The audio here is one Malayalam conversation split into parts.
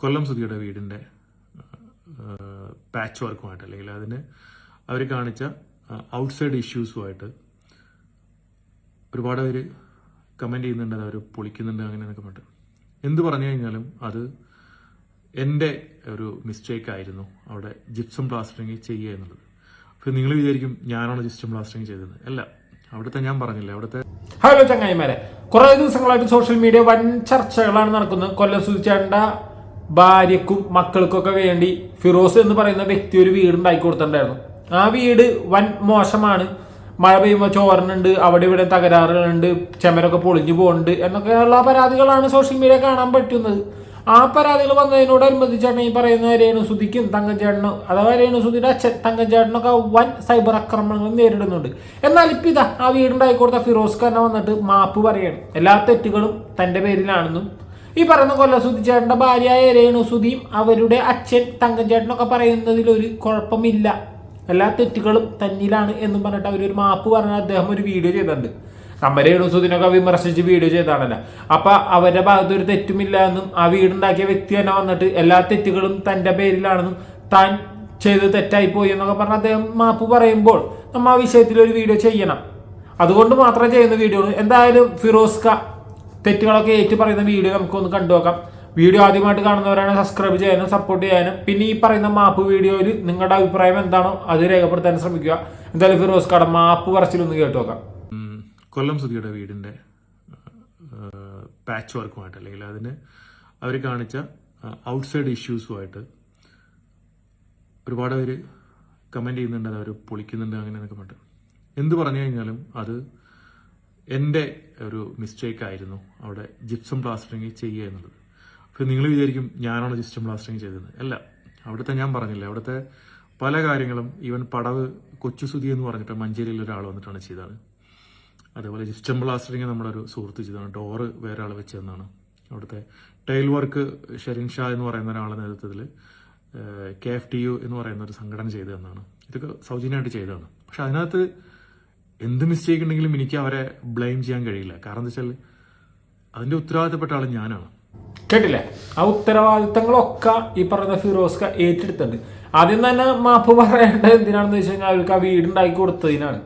കൊല്ലം സുധിയുടെ വീടിന്റെ പാച്ച് വർക്കുമായിട്ട് അല്ലെങ്കിൽ അതിന് അവർ കാണിച്ച ഔട്ട്സൈഡ് ഇഷ്യൂസുമായിട്ട് ഒരുപാട് പേര് കമന്റ് ചെയ്യുന്നുണ്ട് അവർ പൊളിക്കുന്നുണ്ട് അങ്ങനെ എന്നൊക്കെ പറഞ്ഞിട്ട്. എന്ത് പറഞ്ഞു കഴിഞ്ഞാലും അത് എന്റെ ഒരു മിസ്റ്റേക്ക് ആയിരുന്നു അവിടെ ജിപ്സം പ്ലാസ്റ്ററിങ് ചെയ്യുക എന്നുള്ളത്. അപ്പോൾ നിങ്ങൾ വിചാരിക്കും ഞാനാണ് ജിപ്സം പ്ലാസ്റ്ററിങ് ചെയ്തത്. അല്ല അവിടുത്തെ ഞാൻ പറഞ്ഞില്ല അവിടുത്തെ ഹലോ ചങ്ങായിമാരെ. കുറേ ദിവസങ്ങളായിട്ട് സോഷ്യൽ മീഡിയ വൻ ചർച്ചകളാണ് നടക്കുന്നത്. കൊല്ലം സുധിച്ചേണ്ട ഭാര്യക്കും മക്കൾക്കൊക്കെ വേണ്ടി ഫിറോസ് എന്ന് പറയുന്ന വ്യക്തി ഒരു വീട് ഉണ്ടാക്കി കൊടുത്തിട്ടുണ്ടായിരുന്നു. ആ വീട് വൻ മോശമാണ്. മഴ പെയ്യുമ്പോൾ ചോരനുണ്ട് അവിടെ ഇവിടെ തകരാറുകളുണ്ട് ചെമരൊക്കെ പൊളിഞ്ഞു പോകുന്നുണ്ട് എന്നൊക്കെയുള്ള പരാതികളാണ് സോഷ്യൽ മീഡിയ കാണാൻ പറ്റുന്നത്. ആ പരാതികൾ വന്നതിനോടനുബന്ധിച്ചാണ് ഈ പറയുന്ന രേണുസുതിക്കും തങ്കഞ്ചേട്ടനും അഥവാ രേണുസുതിയുടെ അച്ഛൻ തങ്കച്ചേട്ടനൊക്കെ വൻ സൈബർ ആക്രമണങ്ങൾ നേരിടുന്നുണ്ട്. എന്നാൽ ഇപ്പം ഇതാ ആ വീടുണ്ടായി കൊടുത്ത ഫിറോസ് ഖാൻ വന്നിട്ട് മാപ്പ് പറയണം. എല്ലാ തെറ്റുകളും തന്റെ പേരിലാണെന്നും ഈ പറയുന്ന കൊല്ലസുതി ചേട്ടന്റെ ഭാര്യയായ രേണുസുതിയും അവരുടെ അച്ഛൻ തങ്കഞ്ചേട്ടനൊക്കെ പറയുന്നതിൽ ഒരു കുഴപ്പമില്ല. എല്ലാ തെറ്റുകളും തന്നിലാണ് എന്നും പറഞ്ഞിട്ട് അവരൊരു മാപ്പ് പറഞ്ഞ അദ്ദേഹം ഒരു വീഡിയോ ചെയ്തിട്ടുണ്ട്. നമ്മ രേണുസുദിനൊക്കെ വിമർശിച്ച് വീഡിയോ ചെയ്താണല്ലോ. അപ്പം അവരുടെ ഭാഗത്ത് ഒരു തെറ്റുമില്ല എന്നും ആ വീടുണ്ടാക്കിയ വ്യക്തി തന്നെ വന്നിട്ട് എല്ലാ തെറ്റുകളും തന്റെ പേരിലാണെന്നും താൻ ചെയ്ത് തെറ്റായി പോയി എന്നൊക്കെ പറഞ്ഞ് അദ്ദേഹം മാപ്പ് പറയുമ്പോൾ നമ്മൾ ആ വിഷയത്തിൽ ഒരു വീഡിയോ ചെയ്യണം. അതുകൊണ്ട് മാത്രം ചെയ്യുന്ന വീഡിയോ എന്തായാലും ഫിറോസ് ഖാ തെറ്റുകളൊക്കെ ഏറ്റു പറയുന്ന വീഡിയോ നമുക്കൊന്ന് കണ്ടു നോക്കാം വീഡിയോ ആദ്യമായിട്ട് കാണുന്നവരാണ് സബ്സ്ക്രൈബ് ചെയ്യാനും സപ്പോർട്ട് ചെയ്യാനും. പിന്നെ ഈ പറയുന്ന മാപ്പ് വീഡിയോയിൽ നിങ്ങളുടെ അഭിപ്രായം എന്താണോ അത് രേഖപ്പെടുത്താൻ ശ്രമിക്കുക. എന്തായാലും ഫിറോസ് കട മാപ്പ് പറച്ചിലൊന്ന് കേട്ടു നോക്കാം കൊല്ലം സുധിയുടെ വീടിന്റെ പാച്ച് വർക്കുമായിട്ട് അല്ലെങ്കിൽ അതിന് അവർ കാണിച്ച ഔട്ട്സൈഡ് ഇഷ്യൂസുമായിട്ട് ഒരുപാട് പേര് കമന്റ് ചെയ്യുന്നുണ്ട് അവർ പൊളിക്കുന്നുണ്ട് അങ്ങനെ എന്നൊക്കെ പറഞ്ഞിട്ട്. എന്ത് പറഞ്ഞു കഴിഞ്ഞാലും അത് എന്റെ ഒരു മിസ്റ്റേക്ക് ആയിരുന്നു അവിടെ ജിപ്സം പ്ലാസ്റ്ററിങ് ചെയ്യുക എന്നുള്ളത്. അപ്പോൾ നിങ്ങൾ വിചാരിക്കും ഞാനാണ് ജിപ്സം പ്ലാസ്റ്ററിങ് ചെയ്തത്. അല്ല അവിടുത്തെ ഞാൻ പറഞ്ഞില്ല അവിടുത്തെ പല കാര്യങ്ങളും ഈവൻ പടവ് കൊച്ചുസുതി എന്ന് പറഞ്ഞിട്ട് മഞ്ചേരിയിൽ ഒരാൾ വന്നിട്ടാണ് ചെയ്തത്. അതേപോലെ ജിപ്സം പ്ലാസ്റ്ററിങ് നമ്മുടെ ഒരു സുഹൃത്ത് ചെയ്തതാണ്. ഡോറ് വേറെ ആൾ വെച്ച് തന്നാണ്. അവിടുത്തെ ടൈൽ വർക്ക് ഷെരിൻ ഷാ എന്ന് പറയുന്ന ഒരാളുടെ നേതൃത്വത്തിൽ കെ എഫ് ടി യു എന്ന് പറയുന്ന ഒരു സംഘടന ചെയ്തതെന്നാണ് ഇതൊക്കെ സൗജന്യമായിട്ട് ചെയ്തതാണ്. പക്ഷെ അതിനകത്ത് എന്ത് മിസ്റ്റേക്ക് ഉണ്ടെങ്കിലും എനിക്ക് അവരെ ബ്ലെയിം ചെയ്യാൻ കഴിയില്ല. കാരണം എന്താ വെച്ചാൽ അതിന്റെ ഉത്തരവാദിത്തപ്പെട്ട ആൾ ഞാനാണ്. കേട്ടില്ലേ? ആ ഉത്തരവാദിത്തങ്ങളൊക്കെ ഈ പറയുന്ന ഫിറോസ്ക ഏറ്റെടുത്തിട്ടുണ്ട്. ആദ്യം തന്നെ മാപ്പ് പറയേണ്ടത് എന്തിനാണെന്ന് വെച്ച് കഴിഞ്ഞാൽ അവർക്ക് ആ വീടുണ്ടാക്കി കൊടുത്തതിനാണ്.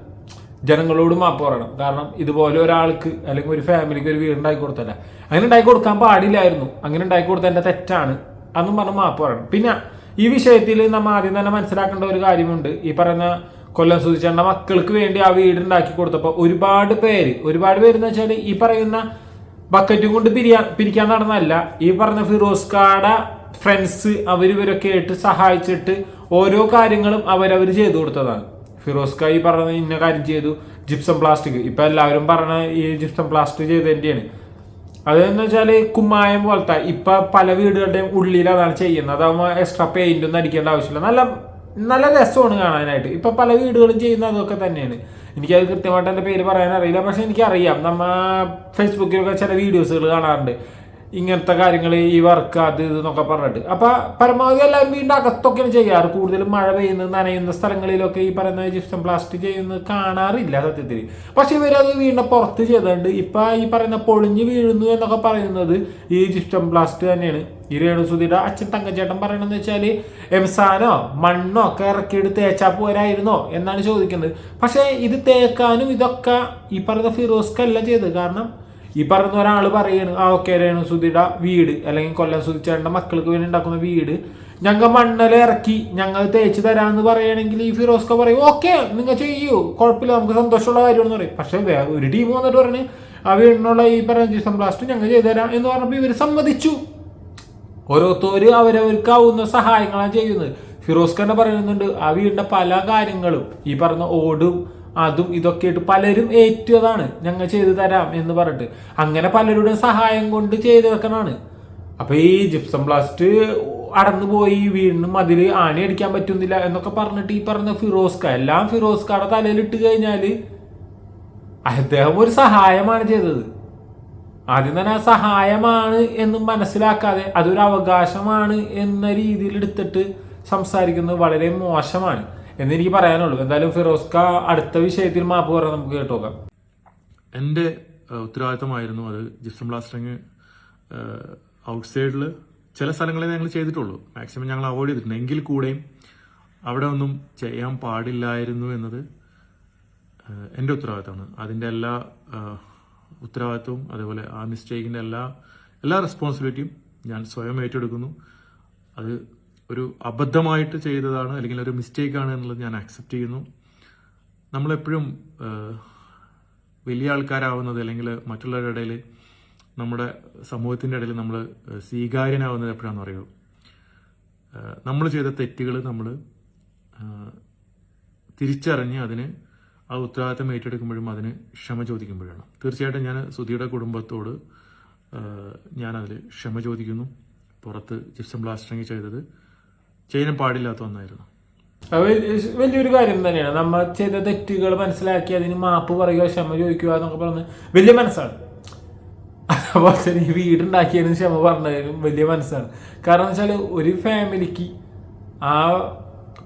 ജനങ്ങളോട് മാപ്പ് പറയണം. കാരണം ഇതുപോലെ ഒരാൾക്ക് അല്ലെങ്കിൽ ഒരു ഫാമിലിക്ക് ഒരു വീട് ഉണ്ടാക്കി കൊടുത്തല്ല അങ്ങനെ ഉണ്ടാക്കി കൊടുക്കാൻ പാടില്ലായിരുന്നു. അങ്ങനെ ഉണ്ടാക്കി കൊടുത്തതിന്റെ തെറ്റാണ് അന്നും പറഞ്ഞ് മാപ്പ് പറയണം. പിന്നെ ഈ വിഷയത്തിൽ നമ്മൾ ആദ്യം തന്നെ മനസ്സിലാക്കേണ്ട ഒരു കാര്യമുണ്ട്. ഈ പറയുന്ന കൊല്ലം സുധിച്ചേണ്ട മക്കൾക്ക് വേണ്ടി ആ വീട് ഉണ്ടാക്കി കൊടുത്തപ്പോൾ ഒരുപാട് പേര് ഒരുപാട് പേര് എന്ന് വെച്ചാൽ ഈ പറയുന്ന ബക്കറ്റും കൊണ്ട് പിരിയാ പിരിക്കാൻ നടന്നല്ല ഈ പറഞ്ഞ ഫിറോസ് കാട ഫ്രണ്ട്സ് അവരിവരൊക്കെ ആയിട്ട് സഹായിച്ചിട്ട് ഓരോ കാര്യങ്ങളും അവരവർ ചെയ്തു കൊടുത്തതാണ്. ഫിറോസ് ഖാ ഈ പറഞ്ഞ ഇന്ന കാര്യം ചെയ്തു ജിപ്സം പ്ലാസ്റ്റിക് ഇപ്പം എല്ലാവരും പറഞ്ഞ ഈ ജിപ്സം പ്ലാസ്റ്റിക് ചെയ്തതിന്റെയാണ് അതെന്ന് വെച്ചാൽ കുമ്മായം പോലത്തെ ഇപ്പം പല വീടുകളുടെയും ഉള്ളിൽ അതാണ് ചെയ്യുന്നത്. അതാകുമ്പോൾ എക്സ്ട്രാ പെയിന്റൊന്നും അടിക്കേണ്ട ആവശ്യമില്ല. നല്ല നല്ല രസമാണ് കാണാനായിട്ട്. ഇപ്പൊ പല വീടുകളും ചെയ്യുന്ന അതൊക്കെ തന്നെയാണ്. എനിക്കത് കൃത്യമായിട്ട് എന്റെ പേര് പറയാൻ അറിയില്ല പക്ഷെ എനിക്കറിയാം. നമ്മ ഫേസ്ബുക്കിലൊക്കെ ചില വീഡിയോസുകൾ കാണാറുണ്ട്. ഇങ്ങനത്തെ കാര്യങ്ങൾ ഈ വർക്ക് അത് ഇത് എന്നൊക്കെ പറഞ്ഞിട്ട്. അപ്പൊ പരമാവധി എല്ലാം വീടിന്റെ അകത്തൊക്കെയാണ് ചെയ്യാറ് കൂടുതലും മഴ പെയ്യുന്ന നനയുന്ന സ്ഥലങ്ങളിലൊക്കെ ഈ പറയുന്ന ജിപ്സം പ്ലാസ്റ്റിക് ചെയ്യുന്നത് കാണാറില്ല സത്യത്തിൽ. പക്ഷെ ഇവരത് വീടിന്റെ പുറത്ത് ചെയ്തുകൊണ്ട് ഇപ്പൊ ഈ പറയുന്ന പൊളിഞ്ഞു വീഴുന്നു എന്നൊക്കെ പറയുന്നത് ഈ ജിപ്സം പ്ലാസ്റ്റ് തന്നെയാണ്. ഈ രേണുസുതിയുടെ അച്ഛൻ തങ്കച്ചേട്ടൻ പറയണമെന്ന് വെച്ചാൽ എംസാനോ മണ്ണോ ഒക്കെ ഇറക്കിയിട്ട് തേച്ചാ പോരായിരുന്നോ എന്നാണ് ചോദിക്കുന്നത്. പക്ഷേ ഇത് തേക്കാനും ഇതൊക്കെ ഈ പറയുന്ന ഫിറോസ്ക്കല്ല ചെയ്തത്. കാരണം ഈ പറയുന്ന ഒരാൾ പറയാണ് ആ ഓക്കെ രേണുസുതിയുടെ വീട്. അല്ലെങ്കിൽ കൊല്ലം സുതിച്ചേട്ടന്റെ മക്കൾക്ക് വേണ്ടി ഉണ്ടാക്കുന്ന വീട്. ഞങ്ങൾ മണ്ണല ഇറക്കി ഞങ്ങൾ തേച്ച് തരാമെന്ന് പറയുകയാണെങ്കിൽ ഈ ഫിറോസ്ക പറയും ഓക്കെ നിങ്ങൾ ചെയ്യൂ കുഴപ്പമില്ല നമുക്ക് സന്തോഷമുള്ള കാര്യമാണെന്ന് പറയും. പക്ഷേ വേറെ ഒരു ടീം വന്നിട്ട് പറഞ്ഞ് ആ വീടിനുള്ള ഈ പറഞ്ഞ ജിസം ബ്ലാസ്റ്റ് ഞങ്ങൾ ചെയ്തു തരാം എന്ന് പറഞ്ഞപ്പോൾ ഇവർ സമ്മതിച്ചു. ഓരോരുത്തര് അവരവർക്കാവുന്ന സഹായങ്ങളാണ് ചെയ്യുന്നത്. ഫിറോസ് ഖാൻ പറയുന്നുണ്ട് ആ വീടിന്റെ പല കാര്യങ്ങളും ഈ പറഞ്ഞ ഓടും അതും ഇതൊക്കെ ആയിട്ട് പലരും ഏറ്റതാണ്. ഞങ്ങൾ ചെയ്തു തരാം എന്ന് പറഞ്ഞിട്ട്. അങ്ങനെ പലരുടെ സഹായം കൊണ്ട് ചെയ്തു വെക്കണാണ് അപ്പൊ ഈ ജിപ്സം ബ്ലാസ്റ്റ് അടന്നു പോയി മതിൽ ആണി അടിക്കാൻ പറ്റുന്നില്ല എന്നൊക്കെ പറഞ്ഞിട്ട് ഈ പറഞ്ഞ ഫിറോസ്ക എല്ലാം ഫിറോസ്കാടെ തലയിലിട്ട് കഴിഞ്ഞാൽ അദ്ദേഹം ഒരു സഹായമാണ് ചെയ്തത്. ആദ്യം തന്നെ സഹായമാണ് എന്ന് മനസ്സിലാക്കാതെ അതൊരു അവകാശമാണ് എന്ന രീതിയിൽ എടുത്തിട്ട് സംസാരിക്കുന്നത് വളരെ മോശമാണ്. എന്നെനിക്ക് പറയാനുള്ളൂ. എന്തായാലും ഫിറോസ്ക അടുത്ത വിഷയത്തിൽ മാപ്പ് പറയാൻ നമുക്ക് കേട്ടോക്കാം. എന്റെ ഉത്തരവാദിത്തമായിരുന്നു അത് ജിപ്സം ബ്ലാസ്റ്ററിങ് ഔട്ട്സൈഡിൽ ചില സ്ഥലങ്ങളിൽ ഞങ്ങൾ ചെയ്തിട്ടുള്ളൂ. മാക്സിമം ഞങ്ങൾ അവോയ്ഡ് ചെയ്തിട്ടുണ്ട്. എങ്കിൽ കൂടെയും അവിടെ ഒന്നും ചെയ്യാൻ പാടില്ലായിരുന്നു എന്നത് എന്റെ ഉത്തരവാദിത്തമാണ്. അതിന്റെ എല്ലാ ഉത്തരവാദിത്വവും അതേപോലെ ആ മിസ്റ്റേക്കിന്റെ എല്ലാ എല്ലാ റെസ്പോൺസിബിലിറ്റിയും ഞാൻ സ്വയം ഏറ്റെടുക്കുന്നു. അത് ഒരു അബദ്ധമായിട്ട് ചെയ്തതാണ് അല്ലെങ്കിൽ ഒരു മിസ്റ്റേക്കാണ് എന്നുള്ളത് ഞാൻ അക്സെപ്റ്റ് ചെയ്യുന്നു. നമ്മളെപ്പോഴും വലിയ ആൾക്കാരാവുന്നത് അല്ലെങ്കിൽ മറ്റുള്ളവരുടെ ഇടയിൽ നമ്മുടെ സമൂഹത്തിന്റെ ഇടയിൽ നമ്മൾ സ്വീകാര്യനാവുന്നത് എപ്പോഴാണെന്ന് അറിയൂ നമ്മൾ ചെയ്ത തെറ്റുകൾ നമ്മൾ തിരിച്ചറിഞ്ഞ് അതിന് ആ ഉത്തരവാദിത്തം ഏറ്റെടുക്കുമ്പോഴും അതിന് ക്ഷമ ചോദിക്കുമ്പോഴാണ്. തീർച്ചയായിട്ടും ഞാൻ സുധിയുടെ കുടുംബത്തോട് ഞാനതിൽ ക്ഷമ ചോദിക്കുന്നു. പുറത്ത് ജിപ്സം ബ്ലാസ്റ്ററിങ് ചെയ്തത് ചെയ്യാൻ പാടില്ലാത്ത ഒന്നായിരുന്നു. വലിയൊരു കാര്യം തന്നെയാണ്. നമ്മൾ ചെയ്ത തെറ്റുകൾ മനസ്സിലാക്കി അതിന് മാപ്പ് പറയുക ക്ഷമ ചോദിക്കുക എന്നൊക്കെ പറഞ്ഞ് വലിയ മനസ്സാണ്. അതുപോലെ തന്നെ ഈ വീടുണ്ടാക്കിയതിന് ക്ഷമ പറഞ്ഞതിനും വലിയ മനസ്സാണ്. കാരണം വെച്ചാൽ ഒരു ഫാമിലിക്ക് ആ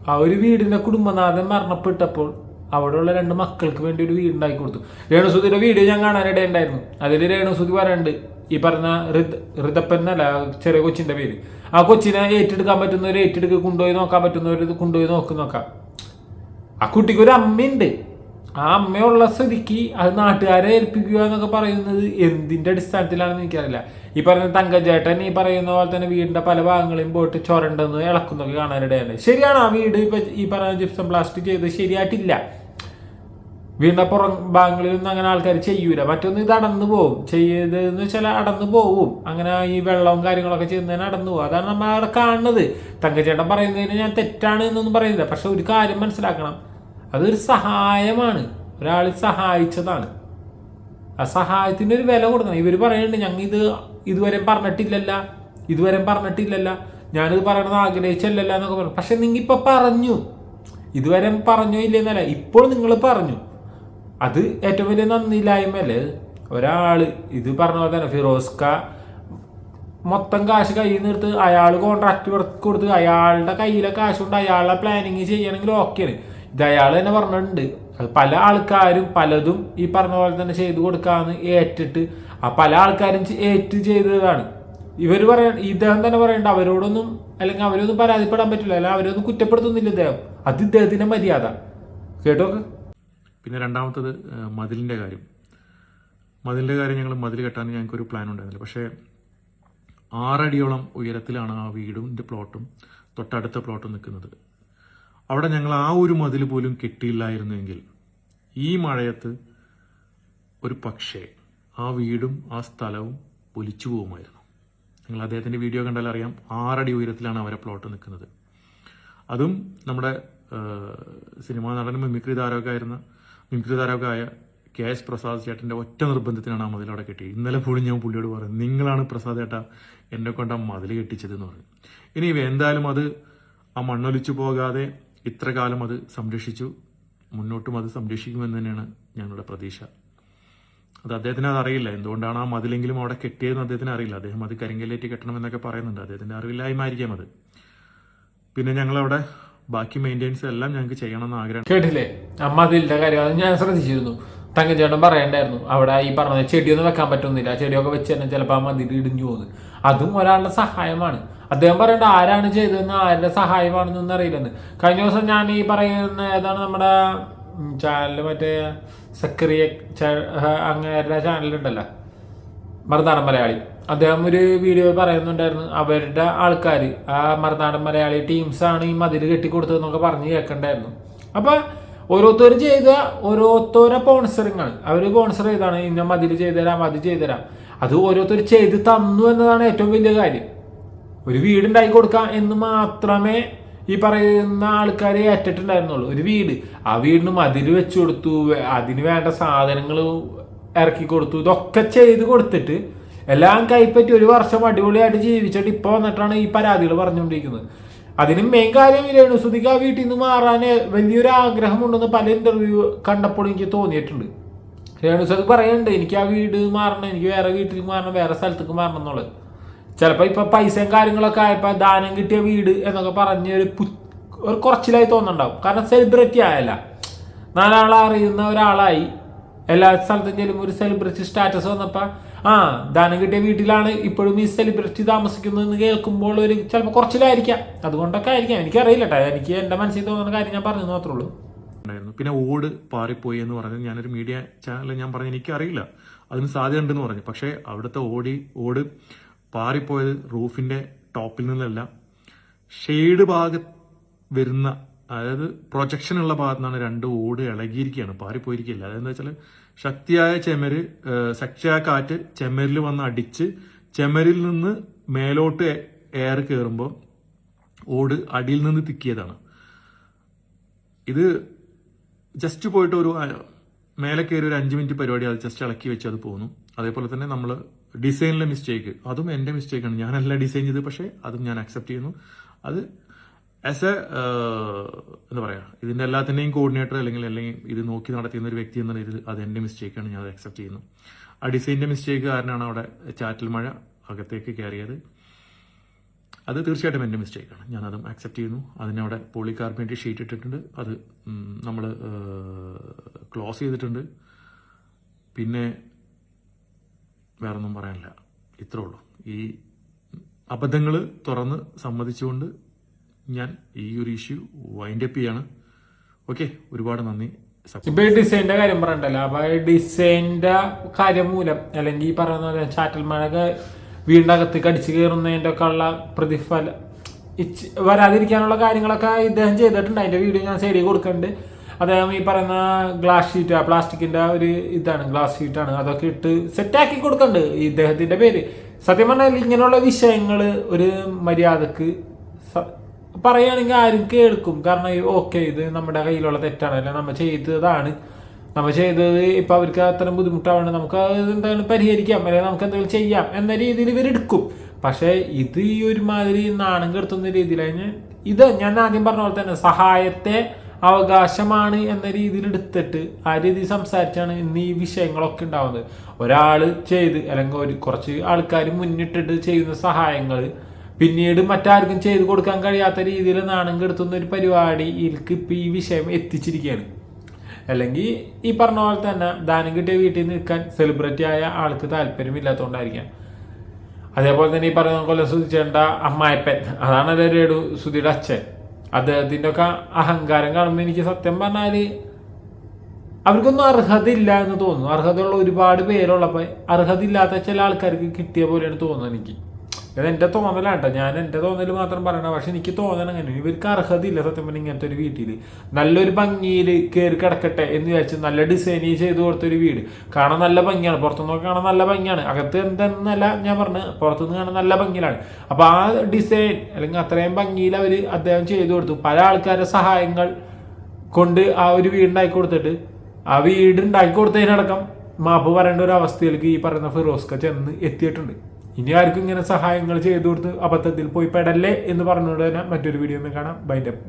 ആ ഒരു വീടിന്റെ കുടുംബനാഥൻ മരണപ്പെട്ടപ്പോൾ അവിടെയുള്ള രണ്ട് മക്കൾക്ക് വേണ്ടി ഒരു വീട് ഉണ്ടാക്കി കൊടുത്തു. രേണുസുതിയുടെ വീഡിയോ ഞാൻ കാണാനിടയുണ്ടായിരുന്നു അതിൽ രേണുസുതി പറയുന്നുണ്ട് ഈ പറഞ്ഞ ഋത് ഋതപ്പൻ എന്നല്ല ചെറിയ കൊച്ചിന്റെ പേര്. ആ കൊച്ചിനെ ഏറ്റെടുക്കാൻ പറ്റുന്നവർ ഏറ്റെടുക്കുക കൊണ്ടുപോയി നോക്കാൻ പറ്റുന്നവർ ഇത് കൊണ്ടുപോയി നോക്ക് നോക്കാം. ആ കുട്ടിക്ക് ഒരു അമ്മയുണ്ട്. ആ അമ്മയുള്ള സ്ഥിതിക്ക് അത് നാട്ടുകാരെ ഏൽപ്പിക്കുക എന്നൊക്കെ പറയുന്നത് എന്തിന്റെ അടിസ്ഥാനത്തിലാണെന്ന് എനിക്കറിയില്ല. ഈ പറയുന്ന തങ്കച്ചേട്ടൻ ഈ പറയുന്ന പോലെ തന്നെ വീടിന്റെ പല ഭാഗങ്ങളെയും പോയിട്ട് ചൊരണ്ടെന്ന് ഇളക്കുന്നൊക്കെ കാണാനിടയാണ് ശരിയാണ് ആ വീട് ഇപ്പൊ ഈ പറയുന്ന ജിപ്സം പ്ലാസ്റ്റിക് ചെയ്ത് ശരിയായിട്ടില്ല. വീടിന്റെ പുറം ഭാഗങ്ങളിലൊന്നും അങ്ങനെ ആൾക്കാർ ചെയ്യൂല. മറ്റൊന്ന് ഇത് അടന്നു പോകും ചെയ്തെന്ന് വെച്ചാൽ അടന്നു പോവും. അങ്ങനെ ഈ വെള്ളവും കാര്യങ്ങളൊക്കെ ചെയ്യുന്നതിന് അടന്നു പോകും അതാണ് നമ്മൾ അവിടെ കാണുന്നത്. തങ്കച്ചേട്ടൻ പറയുന്നതിന് ഞാൻ തെറ്റാണ് എന്നൊന്നും പറയുന്നില്ല. പക്ഷെ ഒരു കാര്യം മനസ്സിലാക്കണം. അതൊരു സഹായമാണ്. ഒരാൾ സഹായിച്ചതാണ്. ആ സഹായത്തിന് ഒരു വില കൊടുക്കണം. ഇവർ പറയുന്നുണ്ട് ഞങ്ങൾ ഇത് ഇതുവരെ പറഞ്ഞിട്ടില്ലല്ല ഇതുവരെ പറഞ്ഞിട്ടില്ലല്ല ഞാനിത് പറയണത് ആഗ്രഹിച്ചല്ലല്ല എന്നൊക്കെ പറഞ്ഞു. പക്ഷെ നിങ്ങൾ ഇപ്പൊ പറഞ്ഞു. ഇതുവരെ പറഞ്ഞോ ഇല്ലെന്നല്ല ഇപ്പോൾ നിങ്ങൾ പറഞ്ഞു. അത് ഏറ്റവും വലിയ നന്ദിയില്ലായ്മയല്ലേ? ഒരാൾ ഇത് പറഞ്ഞ പോലെ തന്നെ ഫിറോസ്ക മൊത്തം കാശ് കയ്യിൽ നിന്ന് എടുത്ത് അയാൾ കോൺട്രാക്ട് കൊടുത്ത് അയാളുടെ കയ്യിലെ കാശ് കൊണ്ട് അയാളുടെ പ്ലാനിങ് ചെയ്യണമെങ്കിൽ ഓക്കെയാണ് ഇത് അയാൾ തന്നെ പറഞ്ഞിട്ടുണ്ട്. പല ആൾക്കാരും പലതും ഈ പറഞ്ഞ പോലെ തന്നെ ചെയ്തു കൊടുക്കാന്ന് ഏറ്റിട്ട് പല ആൾക്കാരും ഏറ്റ് ചെയ്തതാണ്. ഇവർ പറയാൻ ഇദ്ദേഹം തന്നെ പറയണ്ട അവരോടൊന്നും അല്ലെങ്കിൽ അവരൊന്നും പരാതിപ്പെടാൻ പറ്റില്ല അല്ല അവരൊന്നും കുറ്റപ്പെടുത്തുന്നില്ല ഇദ്ദേഹം. അത് ഇദ്ദേഹത്തിന്റെ മര്യാദ. കേട്ടോ പിന്നെ രണ്ടാമത്തത് മതിലിന്റെ കാര്യം. മതിലിന്റെ കാര്യം ഞങ്ങൾ മതിൽ കെട്ടാൻ ഞങ്ങൾക്കൊരു പ്ലാൻ ഉണ്ടായിരുന്നില്ല. പക്ഷേ ആറടിയോളം ഉയരത്തിലാണ് ആ വീടിന്റെ പ്ലോട്ടും തൊട്ടടുത്ത പ്ലോട്ടും നിൽക്കുന്നത്. അവിടെ ഞങ്ങൾ ആ ഒരു മതിൽ പോലും കെട്ടിയില്ലായിരുന്നെങ്കിൽ ഈ മഴയത്ത് ഒരു പക്ഷേ ആ വീടും ആ സ്ഥലവും ഒലിച്ചു പോകുമായിരുന്നു. നിങ്ങൾ അദ്ദേഹത്തിന്റെ വീഡിയോ കണ്ടാൽ അറിയാം ആറടി ഉയരത്തിലാണ് അവരെ പ്ലോട്ട് നിൽക്കുന്നത്. അതും നമ്മുടെ സിനിമാ നടൻ മിമിക്രി താരമൊക്കെ ആയിരുന്ന മിമിക്രി താരമൊക്കെ കെ എസ് പ്രസാദ് ചേട്ടന്റെ ഒറ്റ നിർബന്ധത്തിനാണ് ആ മതിൽ അവിടെ കെട്ടിയത്. ഇന്നലെ പോലും ഞാൻ പുള്ളിയോട് പറഞ്ഞു നിങ്ങളാണ് പ്രസാദ് ചേട്ടാ എന്നെ കൊണ്ട് ആ മതിൽ കെട്ടിച്ചതെന്ന് പറഞ്ഞു. ഇനി എന്തായാലും അത് ആ മണ്ണൊലിച്ചു പോകാതെ ഇത്ര കാലം അത് സംരക്ഷിച്ചു മുന്നോട്ടും അത് സംരക്ഷിക്കുമെന്ന് തന്നെയാണ് ഞങ്ങളുടെ പ്രതീക്ഷ. അത് അദ്ദേഹത്തിന് അത് അറിയില്ല. എന്തുകൊണ്ടാണ് ആ മതിലെങ്കിലും അവിടെ കെട്ടിയതെന്ന് അദ്ദേഹത്തിന് അറിയില്ല. അദ്ദേഹം അത് കരിങ്കല്ലേറ്റ് കെട്ടണമെന്നൊക്കെ പറയുന്നുണ്ട്. അദ്ദേഹത്തിന്റെ അറിവില്ലായ്മായിരിക്കാം അത്. പിന്നെ ഞങ്ങളവിടെ ബാക്കി മെയിന്റെനൻസ് എല്ലാം ഞങ്ങൾക്ക് ചെയ്യണമെന്ന് ആഗ്രഹം. കേട്ടില്ലേ? അതിന്റെ കാര്യം. അത് ഞാൻ ശ്രദ്ധിച്ചിരുന്നു. തങ്കച്ചേട്ടൻ പറയണ്ടായിരുന്നു. അവിടെ ഈ പറഞ്ഞ ചെടിയൊന്നും വെക്കാൻ പറ്റുന്നില്ല. ചെടിയൊക്കെ വെച്ച് തന്നെ ചിലപ്പോൾ ആ മതിൽ ഇടിഞ്ഞു പോകുന്നു. അതും ഒരാളുടെ സഹായമാണ്. അദ്ദേഹം പറയേണ്ട ആരാണ് ചെയ്തതെന്ന് ആരുടെ സഹായമാണെന്നൊന്നും അറിയില്ലെന്ന്. കഴിഞ്ഞ ദിവസം ഞാൻ ഈ പറയുന്ന ഏതാണ് നമ്മുടെ ചാനലിൽ മറ്റേ സക്രിയ അങ്ങേരുടെ ചാനലുണ്ടല്ലോ. മറുനാടൻ മലയാളി. അദ്ദേഹം ഒരു വീഡിയോ പറയുന്നുണ്ടായിരുന്നു അവരുടെ ആൾക്കാർ ആ മറുനാടൻ മലയാളി ടീംസാണ് ഈ മതിൽ കെട്ടിക്കൊടുത്തതെന്നൊക്കെ പറഞ്ഞ് കേൾക്കണ്ടായിരുന്നു. അപ്പോൾ ഓരോരുത്തർ ചെയ്ത ഓരോരുത്തരെ സ്പോൺസറിങ് ആണ്. അവർ സ്പോൺസർ ചെയ്താണ് ഇന്ന മതിൽ ചെയ്തുതരാം അത് ചെയ്തുതരാം. അത് ഓരോരുത്തർ ചെയ്ത് തന്നു എന്നതാണ് ഏറ്റവും വലിയ കാര്യം. ഒരു വീടുണ്ടാക്കി കൊടുക്കാം എന്ന് മാത്രമേ ഈ പറയുന്ന ആൾക്കാരെ ഏറ്റിട്ടുണ്ടായിരുന്നുള്ളൂ. ഒരു വീട്. ആ വീടിന് മതിൽ വെച്ചു കൊടുത്തു അതിന് വേണ്ട സാധനങ്ങൾ ഇറക്കി കൊടുത്തു ഇതൊക്കെ ചെയ്ത് കൊടുത്തിട്ട് എല്ലാം കൈപ്പറ്റി ഒരു വർഷം അടിപൊളിയായിട്ട് ജീവിച്ചിട്ട് ഇപ്പൊ വന്നിട്ടാണ് ഈ പരാതികൾ പറഞ്ഞുകൊണ്ടിരിക്കുന്നത്. അതിന് മെയിൻ കാര്യം രേണുസുതിക്ക് ആ വീട്ടിൽ നിന്ന് മാറാൻ വലിയൊരു ആഗ്രഹമുണ്ടെന്ന് പല ഇന്റർവ്യൂ കണ്ടപ്പോൾ എനിക്ക് തോന്നിയിട്ടുണ്ട്. രേണുസുതി പറയുന്നുണ്ട് എനിക്ക് ആ വീട് മാറണം എനിക്ക് വേറെ വീട്ടിലേക്ക് മാറണം വേറെ സ്ഥലത്തേക്ക് മാറണം എന്നുള്ളത്. ചിലപ്പോ ഇപ്പൊ പൈസയും കാര്യങ്ങളൊക്കെ ആയപ്പോൾ ദാനം കിട്ടിയ വീട് എന്നൊക്കെ പറഞ്ഞ ഒരു പു- ഒരു കുറച്ചിലായി തോന്നുന്നുണ്ടാവും. കാരണം സെലിബ്രിറ്റി ആയല്ല. നാലാളെ അറിയുന്ന ഒരാളായി എല്ലാ സ്ഥലത്തും ചെല്ലുമ്പോൾ ഒരു സെലിബ്രിറ്റി സ്റ്റാറ്റസ് വന്നപ്പോൾ ആ ദാനം കിട്ടിയ വീട്ടിലാണ് ഇപ്പോഴും ഈ സെലിബ്രിറ്റി താമസിക്കുന്നതെന്ന് കേൾക്കുമ്പോൾ ഒരു ചിലപ്പോൾ കുറച്ചിലായിരിക്കാം. അതുകൊണ്ടൊക്കെ ആയിരിക്കാം. എനിക്കറിയില്ല കേട്ടോ എനിക്ക് എന്റെ മനസ്സിൽ തോന്നുന്ന കാര്യം ഞാൻ പറഞ്ഞു മാത്രമേ ഉള്ളൂ. പിന്നെ ഓട് പാറിപ്പോയി എന്ന് പറഞ്ഞത് ഞാനൊരു മീഡിയ ചാനലിൽ ഞാൻ പറഞ്ഞു എനിക്കറിയില്ല. അതിന് സാധ്യത ഉണ്ടെന്ന് പറഞ്ഞു. പക്ഷേ അവിടുത്തെ ഓടി ഓട് പാറിപ്പോയത് റൂഫിന്റെ ടോപ്പിൽ നിന്നല്ല. ഷെയ്ഡ് ഭാഗത്ത് വരുന്ന അതായത് പ്രൊജക്ഷൻ ഉള്ള ഭാഗത്തു നിന്നാണ് രണ്ട് ഓട് ഇളകിയിരിക്കുകയാണ് പാറിപ്പോയിരിക്കില്ല അതെന്താ വെച്ചാൽ ശക്തിയായ ചെമര് ശക്തിയായ കാറ്റ് ചെമരിൽ വന്ന് അടിച്ച് ചെമരിൽ നിന്ന് മേലോട്ട് എയർ കയറുമ്പോൾ ഓട് അടിയിൽ നിന്ന് തിക്കിയതാണ്. ഇത് ജസ്റ്റ് പോയിട്ട് ഒരു മേലെ കയറി ഒരു അഞ്ച് മിനിറ്റ് പരിപാടി അത് ജസ്റ്റ് ഇളക്കി വെച്ച് അത് പോകുന്നു അതേപോലെ തന്നെ നമ്മൾ ഡിസൈനിലെ മിസ്റ്റേക്ക് അതും എന്റെ മിസ്റ്റേക്കാണ് ഞാനല്ല ഡിസൈൻ ചെയ്തത് പക്ഷേ അതും ഞാൻ അക്സെപ്റ്റ് ചെയ്യുന്നു. അത് ആസ് എ എന്താ പറയുക ഇതിന്റെ എല്ലാത്തിന്റെയും കോർഡിനേറ്റർ അല്ലെങ്കിൽ അല്ലെങ്കിൽ ഇത് നോക്കി നടത്തിയുന്ന ഒരു വ്യക്തി എന്ന രീതിയിൽ അത് എന്റെ മിസ്റ്റേക്കാണ് ഞാൻ അത് അക്സെപ്റ്റ് ചെയ്യുന്നു. ആ ഡിസൈന്റെ മിസ്റ്റേക്ക് കാരണമാണ് അവിടെ ചാറ്റൽ മഴ അകത്തേക്ക് കയറിയത്. അത് തീർച്ചയായിട്ടും എന്റെ മിസ്റ്റേക്കാണ് ഞാൻ അതും അക്സെപ്റ്റ് ചെയ്യുന്നു. അതിനവിടെ പോളികാർബണേറ്റ് ഷീറ്റ് ഇട്ടിട്ടുണ്ട്. അത് നമ്മൾ ക്ലോസ് ചെയ്തിട്ടുണ്ട്. പിന്നെ വേറൊന്നും പറയാനില്ല. ഇത്രേ ഉള്ളൂ. ഈ അബദ്ധങ്ങൾ തുറന്ന് സമ്മതിച്ചുകൊണ്ട് ഞാൻ ഈ ഒരു ഇഷ്യൂ വൈൻഡ് അപ്പ് ചെയ്യാണ്. ഓക്കെ ഒരുപാട് നന്ദി. ഇപ്പൊ ഈ ഡിസൈന്റെ കാര്യം പറയണ്ടല്ലോ. അപ്പൊ ഈ ഡിസൈന്റെ കാര്യം മൂലം അല്ലെങ്കിൽ ഈ പറയുന്ന പോലെ ചാറ്റൽ മഴ കടിച്ചു കയറുന്നതിന്റെ ഒക്കെ ഉള്ള പ്രതിഫലം വരാതിരിക്കാനുള്ള കാര്യങ്ങളൊക്കെ ഇദ്ദേഹം ചെയ്തിട്ടുണ്ട്. അതിന്റെ വീഡിയോ ഞാൻ സൈഡിൽ കൊടുക്കുന്നുണ്ട്. അദ്ദേഹം ഈ പറയുന്ന ഗ്ലാസ് ഷീറ്റ് പ്ലാസ്റ്റിക്കിന്റെ ഒരു ഇതാണ് ഗ്ലാസ് ഷീറ്റാണ് അതൊക്കെ ഇട്ട് സെറ്റാക്കി കൊടുക്കുന്നുണ്ട് ഈ ഇദ്ദേഹത്തിന്റെ പേര്. സത്യം പറഞ്ഞാൽ ഇങ്ങനെയുള്ള വിഷയങ്ങൾ ഒരു മര്യാദയ്ക്ക് പറയുകയാണെങ്കിൽ ആരും കേൾക്കും. കാരണം ഓക്കെ ഇത് നമ്മുടെ കയ്യിലുള്ള തെറ്റാണ്. അല്ലെങ്കിൽ നമ്മൾ ചെയ്തതാണ്. നമ്മൾ ചെയ്തത് ഇപ്പൊ അവർക്ക് അത്തരം ബുദ്ധിമുട്ടാണ് നമുക്ക് എന്തായാലും പരിഹരിക്കാം? അല്ലെങ്കിൽ നമുക്ക് എന്തെങ്കിലും ചെയ്യാം എന്ന രീതിയിൽ ഇവരെടുക്കും പക്ഷേ ഇത് ഈ ഒരുമാതിരി നാണം കെടുത്തുന്ന രീതിയിലാണ് ഇത് ഞാൻ ആദ്യം പറഞ്ഞ പോലെ തന്നെ സഹായത്തെ അവകാശമാണ് എന്ന രീതിയിൽ എടുത്തിട്ട് ആ രീതിയിൽ സംസാരിച്ചാണ് ഇന്ന് ഈ വിഷയങ്ങളൊക്കെ ഉണ്ടാവുന്നത്. ഒരാൾ ചെയ്ത് അല്ലെങ്കിൽ ഒരു കുറച്ച് ആൾക്കാർ മുന്നിട്ടിട്ട് ചെയ്യുന്ന സഹായങ്ങൾ പിന്നീട് മറ്റാർക്കും ചെയ്തു കൊടുക്കാൻ കഴിയാത്ത രീതിയിൽ നാണം കെടുത്തുന്ന ഒരു പരിപാടിയിലേക്ക് ഇപ്പം ഈ വിഷയം എത്തിച്ചിരിക്കുകയാണ്. അല്ലെങ്കിൽ ഈ പറഞ്ഞ പോലെ തന്നെ ദാനം കിട്ടിയ വീട്ടിൽ നിൽക്കാൻ സെലിബ്രിറ്റി ആയ ആൾക്ക് താല്പര്യമില്ലാത്തതുകൊണ്ടായിരിക്കാം. അതേപോലെ തന്നെ ഈ പറയുന്ന കൊല്ലം സുധിച്ചേണ്ട അമ്മായപ്പൻ അതാണ് രേണു സുധിയുടെ അച്ഛൻ. അദ്ദേഹത്തിന്റെ ഒക്കെ അഹങ്കാരം കാണുമ്പോൾ എനിക്ക് സത്യം പറഞ്ഞാൽ അവർക്കൊന്നും അർഹത ഇല്ല എന്ന് തോന്നുന്നു. അർഹതയുള്ള ഒരുപാട് പേരുള്ളപ്പോൾ അർഹത ഇല്ലാത്ത ചില ആൾക്കാർക്ക് കിട്ടിയ പോലെയാണ് തോന്നുന്നത് എനിക്ക്. ഇത് എന്റെ തോന്നലാണ് കേട്ടോ ഞാൻ എന്റെ തോന്നൽ മാത്രം പറയണ പക്ഷെ എനിക്ക് തോന്നണം അങ്ങനെ. ഇവർക്ക് അർഹതയില്ല സത്യം പറഞ്ഞാൽ ഇങ്ങനത്തെ ഒരു വീട്ടിൽ നല്ലൊരു ഭംഗിയിൽ കയറി കിടക്കട്ടെ എന്ന് വിചാരിച്ച് നല്ല ഡിസൈൻ ചെയ്ത് കൊടുത്തൊരു വീട്. കാണാൻ നല്ല ഭംഗിയാണ്. പുറത്തുനിന്ന് കാണാൻ നല്ല ഭംഗിയാണ്. അകത്ത് എന്തെന്നല്ല ഞാൻ പറഞ്ഞു പുറത്തുനിന്ന് കാണാൻ നല്ല ഭംഗിയിലാണ്. അപ്പോൾ ആ ഡിസൈൻ അല്ലെങ്കിൽ അത്രയും ഭംഗിയിൽ അവർ അദ്ദേഹം ചെയ്തു കൊടുത്തു. പല ആൾക്കാരുടെ സഹായങ്ങൾ കൊണ്ട് ആ ഒരു വീടുണ്ടാക്കി കൊടുത്തിട്ട് ആ വീട് ഉണ്ടാക്കി കൊടുത്തതിനടക്കം മാപ്പ് പറയേണ്ട ഒരു അവസ്ഥയിലേക്ക് ഈ പറയുന്ന ഫിറോസ്ക ചെന്ന് എത്തിയിട്ടുണ്ട്. ഇനി ആർക്കും ഇങ്ങനെ സഹായങ്ങൾ ചെയ്തു കൊടുത്ത് അബദ്ധത്തിൽ പോയി പെടല്ലേ എന്ന് പറഞ്ഞുകൊണ്ട് തന്നെ മറ്റൊരു വീഡിയോ കാണാം. ബൈൻഡപ്പ്